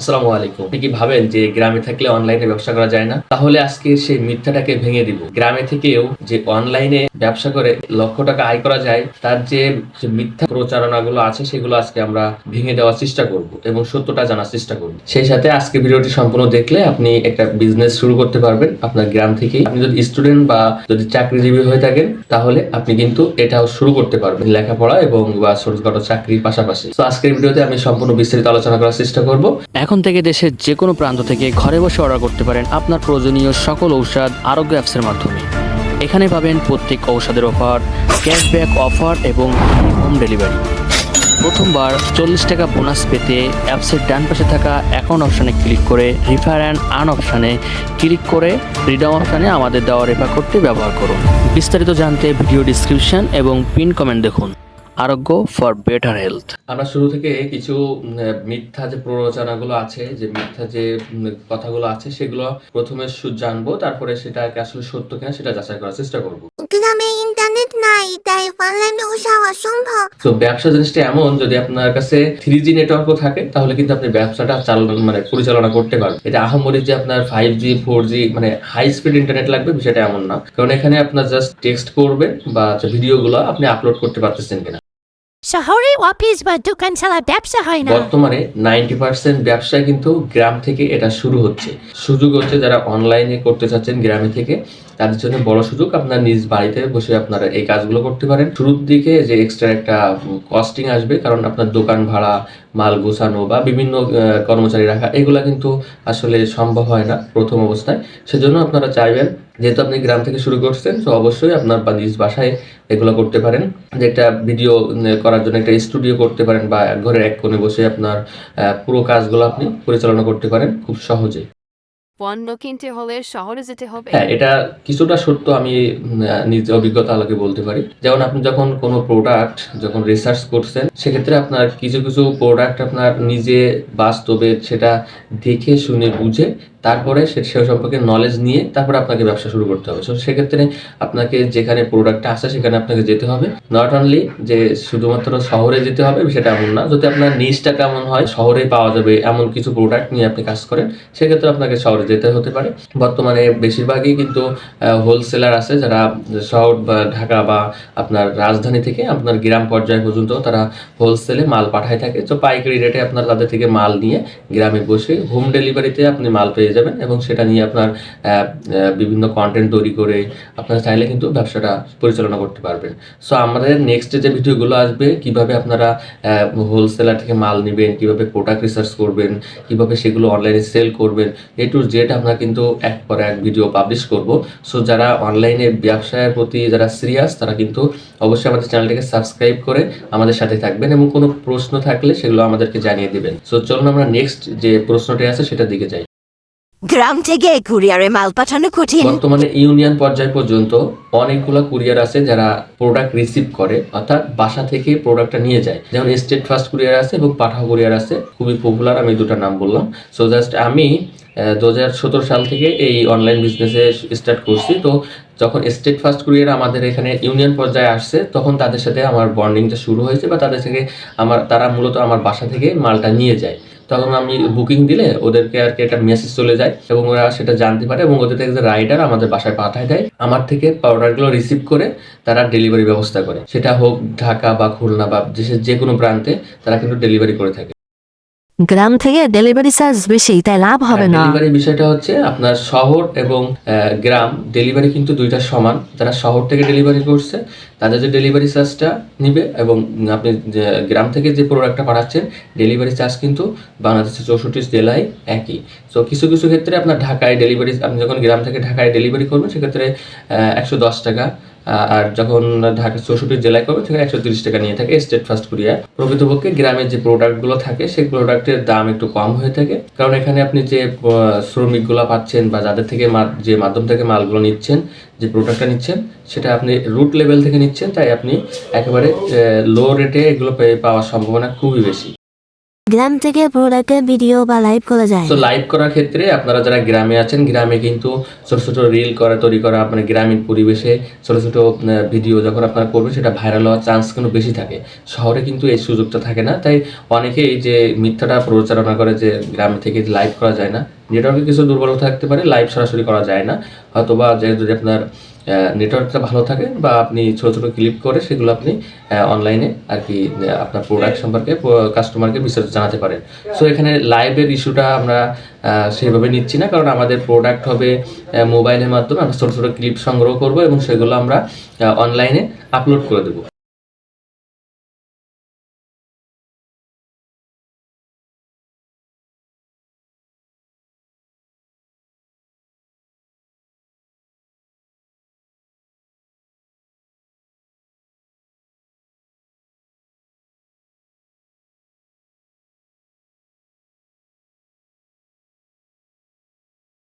আসসালামু আলাইকুম। আপনি কি ভাবেন যে গ্রামে থাকলে অনলাইনে ব্যবসা করা যায় না? তাহলে আজকে সেই মিথ্যাটাকে ভেঙে দিব। গ্রামে থেকেও যে অনলাইনে ব্যবসা করে লক্ষ টাকা আয় করা যায়, তার যে মিথ্যা প্রচারণাগুলো আছে, সেগুলো আজকে আমরা ভেঙে দেওয়ার চেষ্টা করব এবং সত্যটা জানার চেষ্টা করব। সেই সাথে আজকে ভিডিওটি সম্পূর্ণ দেখলে আপনি একটা বিজনেস শুরু করতে পারবেন আপনার গ্রাম থেকেই। আপনি যদি স্টুডেন্ট বা যদি চাকরিজীবী হয়ে থাকেন, তাহলে আপনি কিন্তু এটাও শুরু করতে পারবেন লেখাপড়া এবং বা ছোটখাটো চাকরির পাশাপাশি। তো আজকের ভিডিওতে আমি সম্পূর্ণ বিস্তারিত আলোচনা করার চেষ্টা করব। এখন থেকে দেশের যে কোনো প্রান্ত থেকে ঘরে বসে অর্ডার করতে পারেন আপনার প্রয়োজনীয় সকল ঔষধ আরোগ্য অ্যাপসের মাধ্যমে। এখানে পাবেন প্রত্যেক ঔষধের অফার ক্যাশব্যাক অফার এবং হোম ডেলিভারি প্রথমবার চল্লিশ টাকা বোনাস পেতে অ্যাপসের ডান পাশে থাকা অ্যাকাউন্ট অপশানে ক্লিক করে রিফার অ্যান্ড আন অপশানে ক্লিক করে রিডাম অপশানে আমাদের দেওয়া রেফার করতে ব্যবহার করুন। বিস্তারিত জানতে ভিডিও ডিসক্রিপশন এবং পিন কমেন্ট দেখুন। আরোগ্য ফর বেটার হেলথ। আমরা শুরু থেকে কিছু মিথ্যা যে প্ররোচনাগুলো আছে যে মিথ্যা যে কথাগুলো আছে সেগুলো প্রথমে জানব তারপরে সেটাকে আসলে সত্য কিনা সেটা যাচাই করার চেষ্টা করব। গ্রামে ইন্টারনেট নাই তাই অনলাইনে তো ব্যবসা জিনিসটা এমন যদি আপনার কাছে থ্রি জি নেটওয়ার্কও থাকে তাহলে কিন্তু আপনি ব্যবসাটা চালনা মানে পরিচালনা করতে পারবেন। এটা আহামরি যে আপনার ফাইভ জি ফোর জি মানে হাই স্পিড ইন্টারনেট লাগবে বিষয়টা এমন না। কারণ এখানে আপনার জাস্ট টেক্সট করবেন বা ভিডিওগুলো আপনি আপলোড করতে পারতেছেন কিনা। শহরে অফিস বা দোকান ছাড়া ব্যবসা হয় না। বর্তমানে নাইনটি পার্সেন্ট ব্যবসা কিন্তু গ্রাম থেকে এটা শুরু হচ্ছে। সুযোগ হচ্ছে যারা অনলাইনে করতে চাচ্ছেন গ্রামে থেকে। তাদের জন্য বড় সুযোগ আপনার নিজ বাড়িতে বসে আপনারা এই কাজগুলো করতে পারেন। শুরুর দিকে যে এক্সট্রা একটা কস্টিং আসবে, কারণ আপনার দোকান ভাড়া, মাল গোছানো বা বিভিন্ন কর্মচারী রাখা, এগুলা কিন্তু আসলে সম্ভব হয় না প্রথম অবস্থায়। সেজন্য আপনারা চাইবেন, যেহেতু আপনি গ্রাম থেকে শুরু করছেন, তো অবশ্যই আপনার বা নিজ বাসায় এগুলো করতে পারেন। যে একটা ভিডিও করার জন্য একটা স্টুডিও করতে পারেন বা ঘরের এক কোণে বসে আপনার পুরো কাজগুলো আপনি পরিচালনা করতে পারেন খুব সহজে। পণ্য কিনতে হলে শহরে যেতে হবে? হ্যাঁ এটা কিছুটা সত্য, আমি নিজের নিজ অভিজ্ঞতা আলোকে বলতে পারি। যেমন আপনি যখন কোনো প্রোডাক্ট যখন রিসার্চ করছেন, সেক্ষেত্রে আপনার কিছু কিছু প্রোডাক্ট আপনার নিজে বাস্তবে সেটা দেখে, শুনে, বুঝে তারপরে সে সম্পর্কে নলেজ নিয়ে তারপরে আপনাকে ব্যবসা শুরু করতে হবে। সো সেক্ষেত্রে আপনাকে যেখানে প্রোডাক্টটা আসে সেখানে আপনাকে যেতে হবে। নট অনলি যে শুধুমাত্র শহরে যেতে হবে, সেটা এমন না। যদি আপনার নিজটা কেমন হয়, শহরে পাওয়া যাবে এমন কিছু প্রোডাক্ট নিয়ে আপনি কাজ করেন, সেক্ষেত্রে আপনাকে শহরে যেতে হতে পারে। বর্তমানে বেশিরভাগই কিন্তু হোলসেলার আছে যারা শহর বা ঢাকা বা আপনার রাজধানী থেকে আপনার গ্রাম পর্যায় পর্যন্ত তারা হোলসেলে মাল পাঠায় থাকে। তো পাইকারি রেটে আপনার তাদের থেকে মাল নিয়ে গ্রামে বসে হোম ডেলিভারিতে আপনি মাল পেয়ে যাবেন এবং সেটা নিয়ে আপনার বিভিন্ন কন্টেন্ট তৈরি করে আপনারা চাইলে কিন্তু ব্যবসাটা পরিচালনা করতে পারবেন। সো আমাদের নেক্সট যে ভিডিওগুলো আসবে, কীভাবে আপনারা হোলসেলার থেকে মাল নেবেন, কীভাবে প্রোডাক্ট রিসার্চ করবেন, কীভাবে সেগুলো অনলাইনে সেল করবেন এ টু জেড আমরা কিন্তু এক পর এক ভিডিও পাবলিশ করব। সো যারা অনলাইনে ব্যবসায়ের প্রতি যারা সিরিয়াস তারা কিন্তু অবশ্যই আমাদের চ্যানেলটিকে সাবস্ক্রাইব করে আমাদের সাথে থাকবেন এবং কোনো প্রশ্ন থাকলে সেগুলো আমাদেরকে জানিয়ে দেবেন। সো চলুন আমরা নেক্সট যে প্রশ্নটি আছে সেটার দিকে যাই। গ্রাম থেকে কুরিয়ারে মাল পাঠানো কঠিন। বর্তমানে ইউনিয়ন পর্যায় পর্যন্ত অনেকগুলো কুরিয়ার আছে যারা প্রোডাক্ট রিসিভ করে, অর্থাৎ বাসা থেকে প্রোডাক্টটা নিয়ে যায়। যেমন স্টেট ফার্স্ট কুরিয়ার আছে এবং পাঠাও কুরিয়ার আছে, খুবই পপুলার আমি দুটো নাম বললাম। সো জাস্ট আমি দু হাজার সতেরো সাল থেকে এই অনলাইন বিজনেসে স্টার্ট করছি। তো, যখন স্টেট ফার্স্ট কুরিয়ার আমাদের এখানে ইউনিয়ন পর্যায়ে আসছে, তখন তাদের সাথে আমার বন্ডিংটা শুরু হয়েছে বা তাদের থেকে আমার, তারা মূলত আমার বাসা থেকে মালটা নিয়ে যায়। তখন আমি বুকিং দিলে ওদেরকে আর কি একটা মেসেজ চলে যায় এবং ওরা সেটা জানতে পারে এবং ওদের থেকে রাইডার আমাদের বাসায় পাঠায় দেয়। আমার থেকে পাউডারগুলো রিসিভ করে তারা ডেলিভারি ব্যবস্থা করে। সেটা হোক ঢাকা বা খুলনা বা দেশের যে কোনো প্রান্তে তারা কিন্তু ডেলিভারি করে থাকে। গ্রাম থেকে ডেলিভারি চার্জ বেশি তাই লাভ হবে না। ডেলিভারি বিষয়টা হচ্ছে আপনার শহর এবং গ্রাম ডেলিভারি কিন্তু দুইটা সমান। যারা শহর থেকে ডেলিভারি করছে তাদের যে ডেলিভারি চার্জটা নিবে এবং আপনি যে গ্রাম থেকে যে প্রোডাক্টটা পাঠাচ্ছেন ডেলিভারি চার্জ কিন্তু বাংলাদেশের চৌষট্টি জেলায় একই। তো কিছু কিছু ক্ষেত্রে আপনার ঢাকায় ডেলিভারি আপনি যখন গ্রাম থেকে ঢাকায় ডেলিভারি করবেন সেক্ষেত্রে একশো দশ টাকা আর যখন ঢাকা চৌষট্টি জেলায় করবেন সেখানে একশো তিরিশ টাকা নিয়ে থাকে স্টেট ফার্স্ট কুরিয়ার প্রকৃতপক্ষে গ্রামের যে প্রোডাক্টগুলো থাকে, সেই প্রোডাক্টের দাম একটু কম হয়ে থাকে। কারণ এখানে আপনি যে শ্রমিকগুলো পাচ্ছেন বা যাদের থেকে যে মাধ্যম থেকে মালগুলো নিচ্ছেন, যে প্রোডাক্টটা নিচ্ছেন, সেটা আপনি রুট লেভেল থেকে নিচ্ছেন, তাই আপনি একেবারে লো রেটে এগুলো পাওয়ার সম্ভাবনা খুবই বেশি। গ্রাম থেকে প্রোডাক্টের ভিডিও বা লাইভ করা যায়। তো লাইভ করার ক্ষেত্রে আপনারা যারা গ্রামে আছেন, গ্রামে কিন্তু ছোট ছোট রিল করা, তৈরি করা আপনার গ্রামীণ পরিবেশে ছোট ছোট ভিডিও যখন আপনারা করবেন, সেটা ভাইরাল হওয়ার চান্স কিন্তু বেশি থাকে। শহরে কিন্তু এই সুযোগটা থাকে না। তাই অনেকেই যে মিথ্যাটা প্রচারণা করে যে গ্রাম থেকে লাইভ করা যায় না। নেটওয়ার্কে কিছু দুর্বলতা থাকতে পারে লাইভ সরাসরি করা যায় না। হয়তোবা যে যদি আপনার নেটওয়ার্কটা ভালো থাকে বা আপনি ছোটো ছোটো ক্লিপ করে সেগুলো আপনি অনলাইনে আর কি আপনার প্রোডাক্ট সম্পর্কে কাস্টমারকে বিস্তারিত জানাতে পারেন। সো এখানে লাইভের ইস্যুটা আমরা সেভাবে নিচ্ছি না কারণ আমাদের প্রোডাক্ট হবে মোবাইলের মাধ্যমে আমরা ছোটো ছোটো ক্লিপ সংগ্রহ করব এবং সেগুলো আমরা অনলাইনে আপলোড করে দেবো।